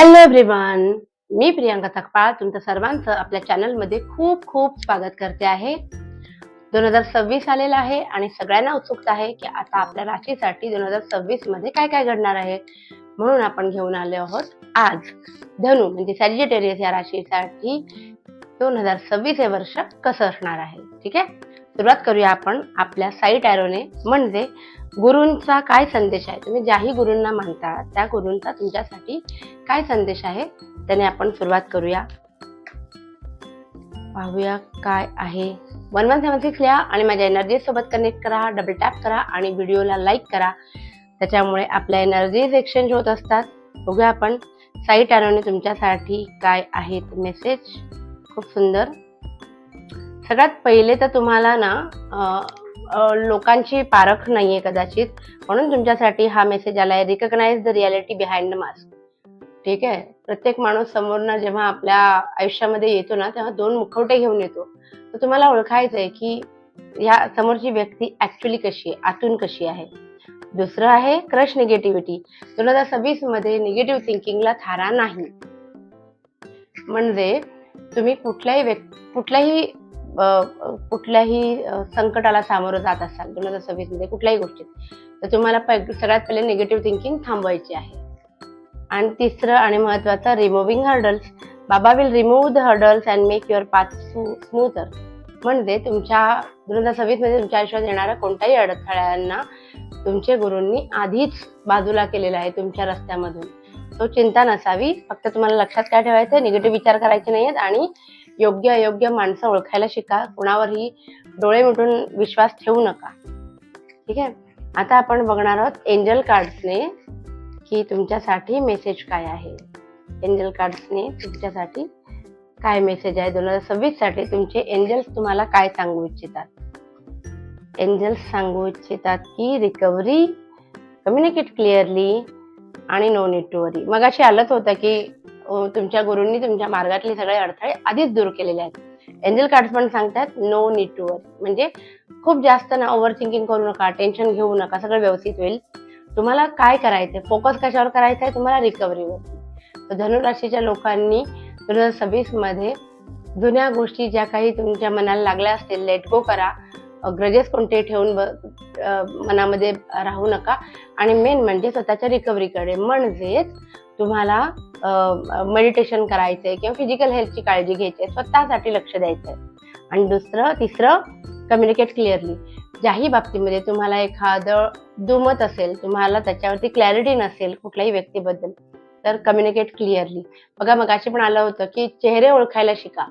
Hello everyone मी प्रियांका थकपाळ तुमचं सर्वांचं आपल्या चॅनलमध्ये खूप खूप स्वागत करते आहे. दोन हजार सव्वीस आलेला आहे आणि सगळ्यांना उत्सुकता आहे की आता आपल्या राशीसाठी दोन हजार सव्वीसमध्ये काय काय घडणार आहे म्हणून आपण घेऊन आलो आहोत आज. धनु म्हणजे सॅजिटेरियस या राशीसाठी दोन हजार सव्वीस हे वर्ष कसं असणार आहे ठीक आहे? सुरुवात करूया आपण आपल्या साईट ॲरोने म्हणजे गुरूंचा काय संदेश आहे? तुम्ही ज्याही गुरूंना मानता त्या गुरूंचा तुमच्यासाठी काय संदेश आहे? त्याने आपण सुरुवात करूया. पाहूया काय आहे. वन वन सेवन सिक्स लिहा आणि माझ्या एनर्जी सोबत कनेक्ट करा डबल टॅप करा आणि व्हिडिओला लाईक करा. त्याच्यामुळे आपल्या एनर्जीज एक्सचेंज होत असतात. बघूया आपण साईट ॲरोने तुमच्यासाठी काय आहेत मेसेज खूप सुंदर. सगळ्यात पहिले तर तुम्हाला ना लोकांची पारख नाहीये कदाचित. म्हणून तुमच्यासाठी हा मेसेज आलाय recognise the reality behind the mask ठीक आहे? प्रत्येक माणूस समोरनं जेव्हा आपल्या आयुष्यामध्ये येतो ना तेव्हा दोन मुखवटे घेऊन येतो. तर तुम्हाला ओळखायचं आहे की या समोरची व्यक्ती ऍक्च्युली कशी आहे? आतून कशी आहे? दुसरं आहे क्रश निगेटिव्हिटी दोन हजार सव्वीसमध्ये निगेटिव्ह थिंकिंगला थारा नाही. म्हणजे तुम्ही कुठल्याही व्यक्ती कुठल्याही कुठल्याही संकटाला सामोरं जात असाल दोन हजार सव्वीसमध्ये कुठल्याही गोष्टीत तर तुम्हाला सगळ्यात पहिले निगेटिव्ह थिंकिंग थांबवायची आहे. आणि तिसरं आणि महत्वाचं रिमूव्हिंग हर्डल्स बाबा will remove the hurdles and make your path smoother म्हणजे तुमच्या दोन हजार सव्वीसमध्ये तुमच्या आयुष्यात येणाऱ्या कोणत्याही अडथळ्यांना तुमच्या गुरूंनी आधीच बाजूला केलेला आहे तुमच्या रस्त्यामधून. तो चिंता नसावी. फक्त तुम्हाला लक्षात काय ठेवायचं निगेटिव्ह विचार करायचे नाही आहेत आणि योग्य अयोग्य माणसं ओळखायला शिका. कुणावरही डोळे मिटून विश्वास ठेवू नका. ठीक आहे? आता आपण बघणार आहोत एंजल कार्ड्सने की तुमच्यासाठी मेसेज काय आहे. एंजल कार्ड्सने तुमच्यासाठी काय मेसेज आहे? दोन हजार सव्वीससाठी तुमचे एंजल्स तुम्हाला काय सांगू इच्छितात? एंजल्स सांगू इच्छितात की रिकव्हरी कम्युनिकेट क्लिअरली आणि नो नीड टू वरी. मग अशी आलत होतं की तुमच्या गुरूंनी तुमच्या मार्गातले सगळे अडथळे आधीच दूर केलेले आहेत. एंजल कार्ड्स पण सांगतात नो नीड टू वरी म्हणजे खूप जास्त ना ओव्हर थिंकिंग करू नका टेन्शन घेऊ नका सगळं व्यवस्थित होईल. तुम्हाला काय करायचंय? फोकस कशावर करायचा आहे तुम्हाला रिकव्हरीवर तर धनुराशीच्या लोकांनी दोन हजार सव्वीसमध्ये जुन्या गोष्टी ज्या काही तुमच्या मनाला लागल्या असतील लेट गो करा. ग्रजेस कोणते ठेवून मनामध्ये राहू नका. आणि मेन म्हणजे स्वतःच्या रिकव्हरीकडे म्हणजेच तुम्हाला मेडिटेशन करायचंय किंवा फिजिकल हेल्थची काळजी घ्यायची आहे स्वतःसाठी लक्ष द्यायचंय. आणि दुसरं तिसरं कम्युनिकेट क्लिअरली ज्याही बाबतीमध्ये तुम्हाला एखादं दुमत असेल तुम्हाला त्याच्यावरती क्लॅरिटी नसेल कुठल्याही व्यक्तीबद्दल तर कम्युनिकेट क्लिअरली बघा मगाशी पण आलं होतं की चेहरे ओळखायला शिका.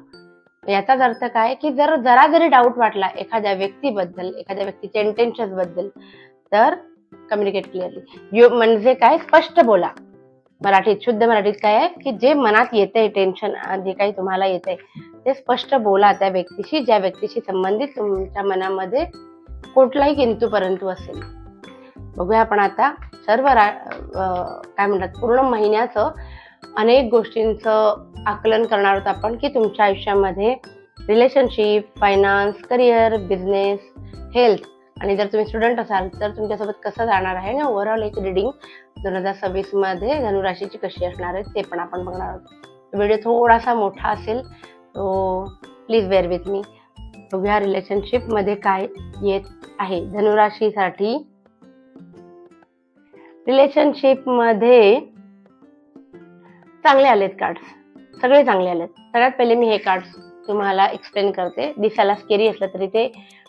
याचाच अर्थ काय की जर जरा जरी डाऊट वाटला एखाद्या व्यक्तीबद्दल एखाद्या व्यक्तीच्या इंटेन्शनबद्दल तर कम्युनिकेट क्लिअरली म्हणजे काय? स्पष्ट बोला. मराठीत शुद्ध मराठीत काय आहे? की जे मनात येतंय टेन्शन जे काही तुम्हाला येतंय ते स्पष्ट बोला त्या व्यक्तीशी ज्या व्यक्तीशी संबंधित तुमच्या मनामध्ये कुठलाही किंतू परंतु असेल. बघूया आपण आता सर्व रा काय म्हणतात पूर्ण महिन्याचं अनेक गोष्टींचं आकलन करणार आहोत आपण की तुमच्या आयुष्यामध्ये relationship finance career business health आणि जर तुम्ही स्टुडंट असाल तर तुमच्यासोबत कसं जाणार आहे आणि ओव्हरऑल एक रिडिंग दोन हजार सव्वीसमध्ये धनुराशीची कशी असणार आहे ते पण आपण बघणार आहोत. व्हिडिओ थोडासा मोठा असेल तो प्लीज बेअर विथ मी बघूया रिलेशनशिपमध्ये काय येत आहे. धनुराशीसाठी रिलेशनशिपमध्ये चांगले आलेत कार्ड्स सगळे चांगले आलेत. सगळ्यात पहिले मी हे कार्ड्स तुम्हाला एक्सप्लेन करते. दिसायला स्केरी असलं तरी ते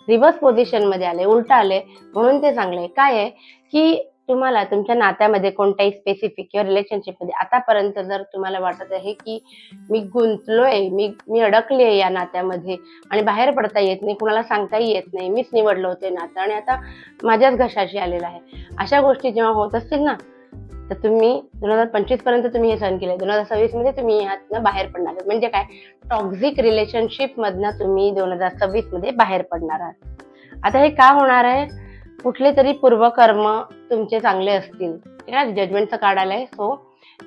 रिव्हर्स पोझिशनमध्ये आले उलटा आले म्हणून ते चांगले. आहे. काय आहे? की तुम्हाला तुमच्या नात्यामध्ये कोणत्याही स्पेसिफिक किंवा रिलेशनशिपमध्ये आतापर्यंत जर तुम्हाला वाटत आहे की मी गुंतलोय मी मी अडकले या नात्यामध्ये आणि बाहेर पडता येत नाही कुणाला सांगताही येत नाही मीच निवडलं होते नातं आणि आता माझ्याच घशाशी आलेलं आहे. अशा गोष्टी जेव्हा होत असतील ना तर तुम्ही दोन हजार पंचवीसपर्यंत तुम्ही हे सहन केले दोन हजार सव्वीसमध्ये तुम्ही ह्यातनं बाहेर पडणार आहात. म्हणजे काय? टॉक्झिक रिलेशनशिप मधनं तुम्ही दोन हजार सव्वीसमध्ये बाहेर पडणार आहात. आता हे का होणार आहे? कुठले तरी पूर्वकर्म तुमचे चांगले असतील. ठीक आहे जजमेंटचं कार्ड आलंय. सो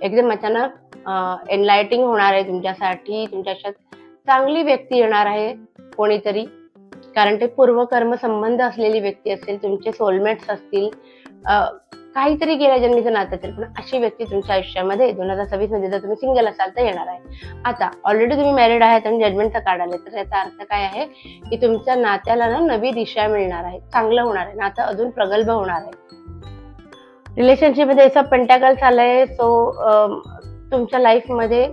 एकदम अचानक एनलायटिंग होणार आहे तुमच्यासाठी. तुमच्या आयुष्यात चांगली व्यक्ती येणार आहे कोणीतरी. कारण ते पूर्वकर्म संबंध असलेली व्यक्ती असेल तुमचे सोलमेट्स असतील. काहीतरी गेल्या जन्मीचं नातं असेल पण अशी व्यक्ती तुमच्या आयुष्यामध्ये दोन हजार सव्वीसमध्ये जर तुम्ही सिंगल असाल तर येणार आहे. आता ऑलरेडी तुम्ही मॅरिड आहात आणि जजमेंटचा कार्ड आले तर याचा अर्थ काय आहे की तुमच्या नात्याला ना नवी दिशा मिळणार आहे. चांगलं होणार आहे. नातं अजून प्रगल्भ होणार आहे. रिलेशनशिपमध्ये असं पेंटॅकल्स आलंय सो तुमच्या लाईफमध्ये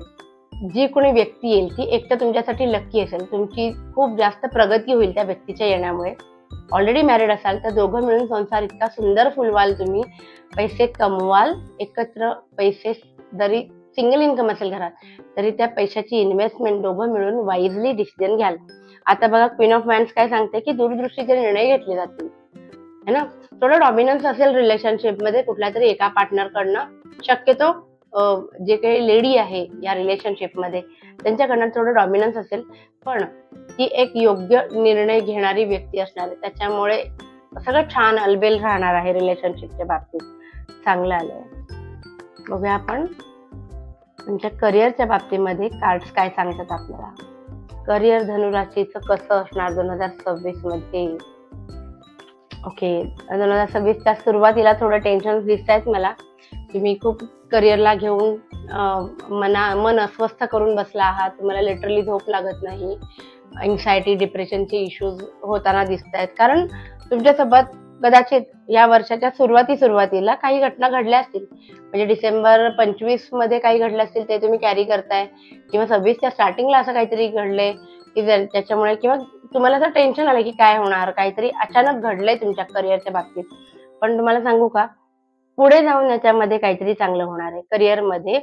जी कोणी व्यक्ती येईल ती एक तर तुमच्यासाठी लक्की असेल. तुमची खूप जास्त प्रगती होईल त्या व्यक्तीच्या येण्यामुळे. ऑलरेडी मॅरिड असाल तर दोघं मिळून संसार इतका सुंदर फुलवाल तुम्ही. पैसे कमवाल एकत्र पैसे जरी सिंगल इन्कम असेल घरात तरी त्या पैशाची इन्व्हेस्टमेंट दोघं मिळून वाईजली डिसिजन घ्याल. आता बघा क्वीन ऑफ मॅन्स काय सांगते की दूरदृष्टीचे निर्णय घेतले जातील. है ना? थोडं डॉमिनन्स असेल रिलेशनशिपमध्ये कुठल्या तरी एका पार्टनरकडनं शक्यतो जे काही लेडी आहे या रिलेशनशिपमध्ये त्यांच्याकडनं थोडं डॉमिनन्स असेल. पण ती एक योग्य निर्णय घेणारी व्यक्ती असणार आहे. त्याच्यामुळे सगळं छान अलबेल राहणार आहे रिलेशनशिपच्या बाबतीत. चांगलं आलंय. बघूया आपण तुमच्या करिअरच्या बाबतीमध्ये कार्ड्स काय सांगतात आपल्याला. करिअर धनुराशीचं कसं असणार दोन हजार सव्वीसमध्ये? ओके दोन हजार सव्वीसच्या सुरुवातीला थोडं टेन्शन दिसत आहेत मला मी खूप करिअरला घेऊन मना मन अस्वस्थ करून बसला आहात. तुम्हाला लिटरली झोप लागत नाही. एन्झायटी डिप्रेशनचे इश्यूज होताना दिसत आहेत कारण तुमच्यासोबत कदाचित या वर्षाच्या सुरुवाती सुरुवातीला काही घटना घडल्या असतील. म्हणजे डिसेंबर पंचवीसमध्ये काही घडले असतील ते तुम्ही कॅरी करताय. किंवा सव्वीसच्या स्टार्टिंगला असं काहीतरी घडलंय की त्याच्यामुळे किंवा तुम्हाला असं टेन्शन आलं की काय होणार? काहीतरी अचानक घडलंय तुमच्या करिअरच्या बाबतीत. पण तुम्हाला सांगू का? पुढे जाऊन याच्यामध्ये काहीतरी चांगलं होणार आहे. करिअरमध्ये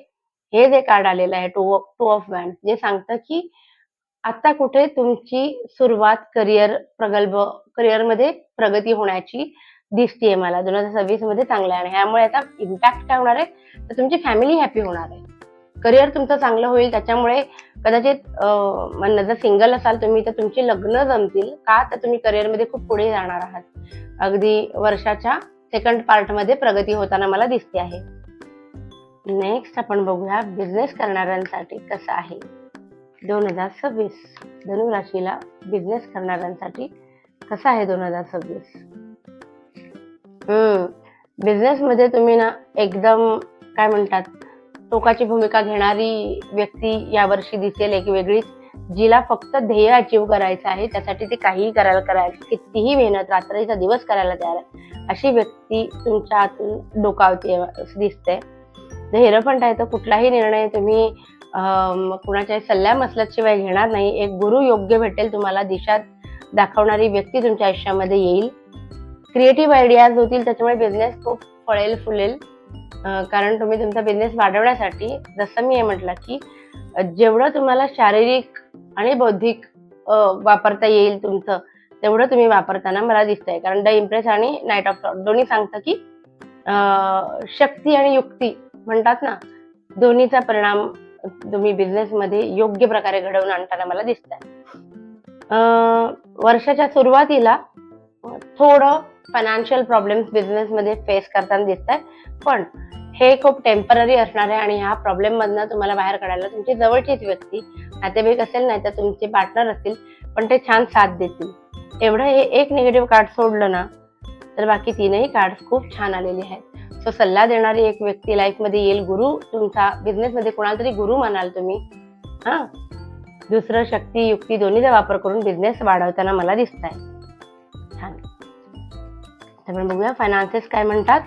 हे जे कार्ड आलेलं आहे टू टू ऑफ बँड जे सांगतं की आता कुठे तुमची सुरुवात करिअर प्रगल्भ करिअरमध्ये प्रगती होण्याची दिसतीये मला. दोन हजार सव्वीसमध्ये चांगलं आहे आणि ह्यामुळे याचा इम्पॅक्ट काय होणार आहे? तर तुमची फॅमिली हॅपी होणार आहे. करिअर तुमचं चांगलं होईल त्याच्यामुळे कदाचित म्हणणं जर सिंगल असाल तुम्ही तर तुमची लग्न जमतील. का? तर तुम्ही करिअरमध्ये खूप पुढे जाणार आहात. अगदी वर्षाच्या सेकंड पार्टमध्ये प्रगती होताना मला दिसते आहे. नेक्स्ट आपण बघूया बिझनेस करणाऱ्यांसाठी कसं आहे. दोन हजार सव्वीस. धनुराशीला बिझनेस करणाऱ्यांसाठी कसं आहे दोन हजार सव्वीस? हम्म. बिझनेसमध्ये तुम्ही ना एकदम काय म्हणतात टोकाची भूमिका घेणारी व्यक्ती यावर्षी दिसेल एक वेगळीच जिला फक्त ध्येय अचीव करायचं आहे त्यासाठी ती काहीही करायला करायला कितीही मेहनत रात्रीचा दिवस करायला तयार आहे. अशी व्यक्ती तुमच्या आतून डोकावते असं दिसतंय. धैर्य पण आहे तर कुठलाही निर्णय तुम्ही कुणाच्या सल्ल्या मसल्याशिवाय घेणार नाही. एक गुरु योग्य भेटेल तुम्हाला दिशा दाखवणारी व्यक्ती तुमच्या आयुष्यामध्ये येईल. क्रिएटिव्ह आयडियाज होतील त्याच्यामुळे बिझनेस खूप फळेल फुलेल. कारण तुम्ही तुमचा बिझनेस वाढवण्यासाठी जसं मी हे म्हटलं की जेवढं तुम्हाला शारीरिक आणि बौद्धिक वापरता येईल तुमचं. तेवढं तुम्ही वापरताना मला दिसतंय. कारण द इम्प्रेस आणि नाईट ऑफ थॉट दोन्ही सांगतं की शक्ती आणि युक्ती म्हणतात ना दोन्हीचा परिणाम तुम्ही बिझनेस मध्ये योग्य प्रकारे घडवून आणताना मला दिसत आहे वर्षाच्या सुरुवातीला थोडं फायनान्शियल प्रॉब्लेम्स बिझनेस मध्ये फेस करताना दिसत आहे पण हे खूप टेंपररी असणार आहे आणि ह्या प्रॉब्लेममधनं तुम्हाला बाहेर काढायला तुमची जवळचीच व्यक्ती नातेवाईक असेल नाही तर तुमचे पार्टनर असतील पण ते छान साथ देतील. एवढं हे एक निगेटिव्ह कार्ड सोडलं ना तर बाकी तीनही कार्ड खूप छान आलेले आहेत. सो सल्ला देणारी एक व्यक्ती लाईफमध्ये येईल. गुरु तुमचा बिझनेसमध्ये कोणाला तरी गुरु म्हणाल तुम्ही. हा? दुसरं शक्ती युक्ती दोन्हीचा वापर करून बिझनेस वाढवताना मला दिसत आहे छान त्यामुळे बघूया फायनान्सेस काय म्हणतात.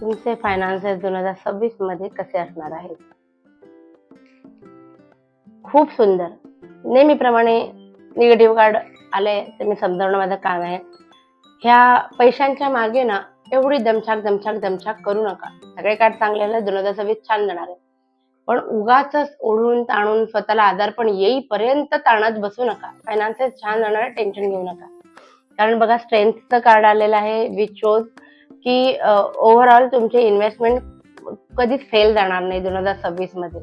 तुमचे फायनान्सेस दोन हजार सव्वीसमध्ये कसे असणार आहेत? खूप सुंदर. नेहमीप्रमाणे निगेटिव्ह कार्ड आले ते मी समजावणं माझं काम आहे ह्या पैशांच्या मागे ना एवढी दमछाक दमछाक दमछाक करू नका. सगळे कार्ड चांगले आले दोन हजार सव्वीस छान जाणार आहे पण उगाच ओढून ताणून स्वतःला आजारपण येईपर्यंत ताणत बसू नका. फायनान्सेस छान जाणार आहे टेन्शन घेऊ नका. कारण बघा स्ट्रेंथचं कार्ड आलेलं आहे विच शोज की ओव्हरऑल तुमचे इन्व्हेस्टमेंट कधीच फेल जाणार नाही दोन हजार सव्वीसमध्ये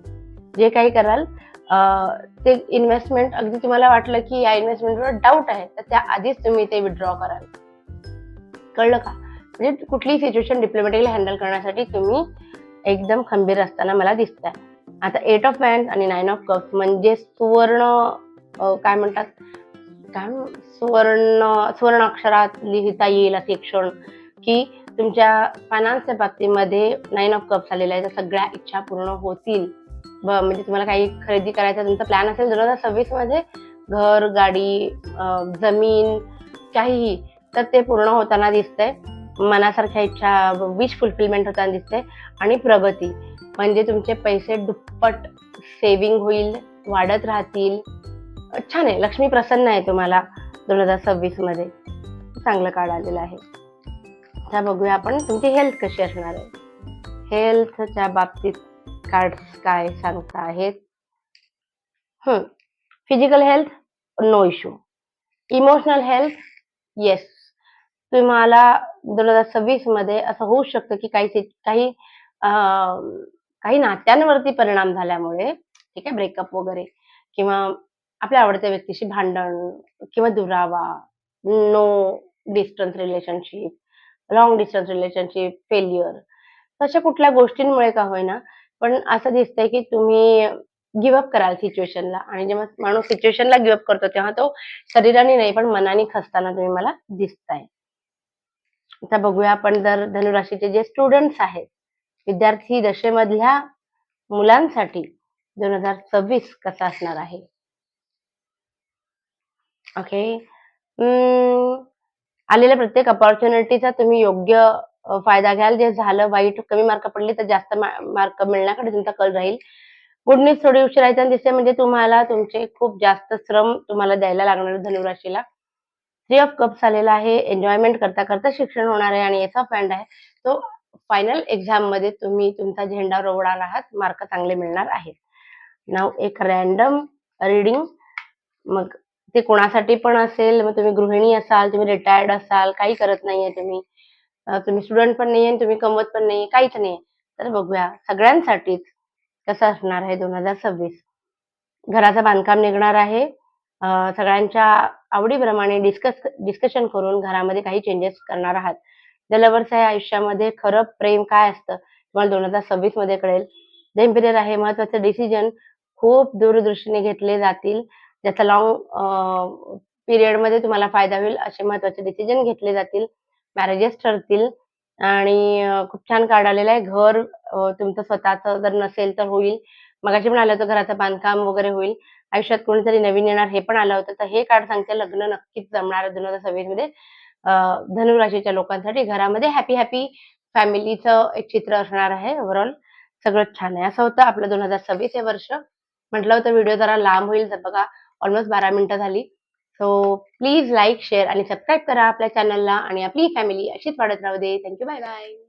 जे काही कराल ते इन्व्हेस्टमेंट अगदी तुम्हाला वाटलं की या इन्व्हेस्टमेंटवर डाऊट आहे तर त्या आधीच तुम्ही ते विड्रॉ कराल. कळलं का? म्हणजे कुठलीही सिच्युएशन डिप्लोमॅटिकली हँडल करण्यासाठी तुम्ही एकदम खंबीर असताना मला दिसत आहे आता एट ऑफ पॅन्ट आणि नाईन ऑफ कप्स म्हणजे सुवर्ण काय म्हणतात? काय सुवर्ण सुवर्ण अक्षरात लिहिता येईल असे क्षण की तुमच्या फायनान्सच्या बाबतीमध्ये नाईन ऑफ कप्स आलेला आहे सगळ्या इच्छा पूर्ण होतील. म्हणजे तुम्हाला काही खरेदी करायचा तुमचा प्लॅन असेल दोन हजार सव्वीसमध्ये घर गाडी जमीन काहीही तर ते पूर्ण होताना दिसतंय. मनासारख्या इच्छा विश फुलफिलमेंट होताना दिसते आणि प्रगती म्हणजे तुमचे पैसे दुप्पट सेविंग होईल वाढत राहतील. छान आहे लक्ष्मी प्रसन्न आहे तुम्हाला दोन हजार सव्वीसमध्ये. चांगलं कार्ड आलेलं आहे. आता बघूया आपण तुमची हेल्थ कशी असणार आहे. हेल्थच्या बाबतीत कार्ड काय सांगता आहेत? Physical health no issue emotional health yes तुम्हाला दोन हजार सव्वीसमध्ये असं होऊ शकतं की काही काही काही नात्यांवरती परिणाम झाल्यामुळे ठीक आहे ब्रेकअप वगैरे किंवा आपल्या आवडत्या व्यक्तीशी भांडण किंवा दुरावा no distance relationship long distance relationship failure तशा कुठल्या गोष्टींमुळे का होईना पण असं दिसतंय की तुम्ही गिवअप कराल सिच्युएशनला आणि जेव्हा माणूस सिच्युएशनला गिवअप करतो तेव्हा तो शरीराने नाही पण मनाने खसताना तुम्ही मला दिसताय. आता बघूया आपण जर धनुराशीचे जे स्टुडंट्स आहेत विद्यार्थी दशेमधल्या मुलांसाठी दोन हजार सव्वीस कसा असणार आहे? ओके आलेल्या प्रत्येक अपॉर्च्युनिटीचा तुम्ही योग्य फायदा घ्याल. जे झालं वाईट कमी मार्क पडले तर जास्त मार्क मिळण्याकडे तुमचा कल राहील. गुड न्यूज थोडी उशिरायचा दिसते म्हणजे तुम्हाला तुमचे खूप जास्त श्रम तुम्हाला द्यायला लागणार धनुराशीला. थ्री ऑफ कप्स आलेला आहे. एन्जॉयमेंट करता करता शिक्षण होणार आहे आणि एस ऑफ हँड आहे. तो फायनल एक्झाममध्ये तुम्ही तुमचा झेंडा रोवणार आहात. मार्क चांगले मिळणार आहेत नाव एक रॅन्डम रिडिंग मग ते कोणासाठी पण असेल मग तुम्ही गृहिणी असाल तुम्ही रिटायर्ड असाल काही करत नाहीये तुम्ही. तुम्ही स्टुडंट पण नाही तुम्ही कमवत पण नाहीये काहीच नाही तर बघूया सगळ्यांसाठीच कसं असणार आहे दोन हजार सव्वीस? घराचं बांधकाम निघणार आहे. सगळ्यांच्या आवडीप्रमाणे डिस्कस डिस्कशन करून घरामध्ये काही चेंजेस करणार आहात. ज्या लवर्स आहे आयुष्यामध्ये खरं प्रेम काय असतं तुम्हाला दोन हजार सव्वीसमध्ये कळेल. द पिरियड आहे महत्त्वाचे डिसिजन खूप दूरदृष्टीने घेतले जातील. ज्याचा लॉंग पिरियडमध्ये तुम्हाला फायदा होईल असे महत्त्वाचे डिसिजन घेतले जातील. मॅरेजेस ठरतील. आणि खूप छान कार्ड आलेलं आहे. घर तुमचं स्वतःचं जर नसेल तर होईल. मगाशी पण आलं होतं घराचं बांधकाम वगैरे होईल. आयुष्यात कोणीतरी नवीन येणार हे पण आलं होतं. तर हे कार्ड सांगते. लग्न नक्कीच जमणार दोन हजार सव्वीसमध्ये धनुराशीच्या लोकांसाठी घरामध्ये हॅपी हॅपी फॅमिलीचं एक चित्र असणार आहे ओव्हरऑल सगळं छान आहे. असं होतं आपलं दोन हजार सव्वीस हे वर्ष. म्हटलं होतं व्हिडिओ जरा लांब होईल. तर बघा ऑलमोस्ट बारा मिनिटं झाली. सो प्लीज लाईक शेअर आणि सबस्क्राईब करा आपल्या चॅनलला आणि आपली फॅमिली अशीच वाढत राहू दे. Thank you bye bye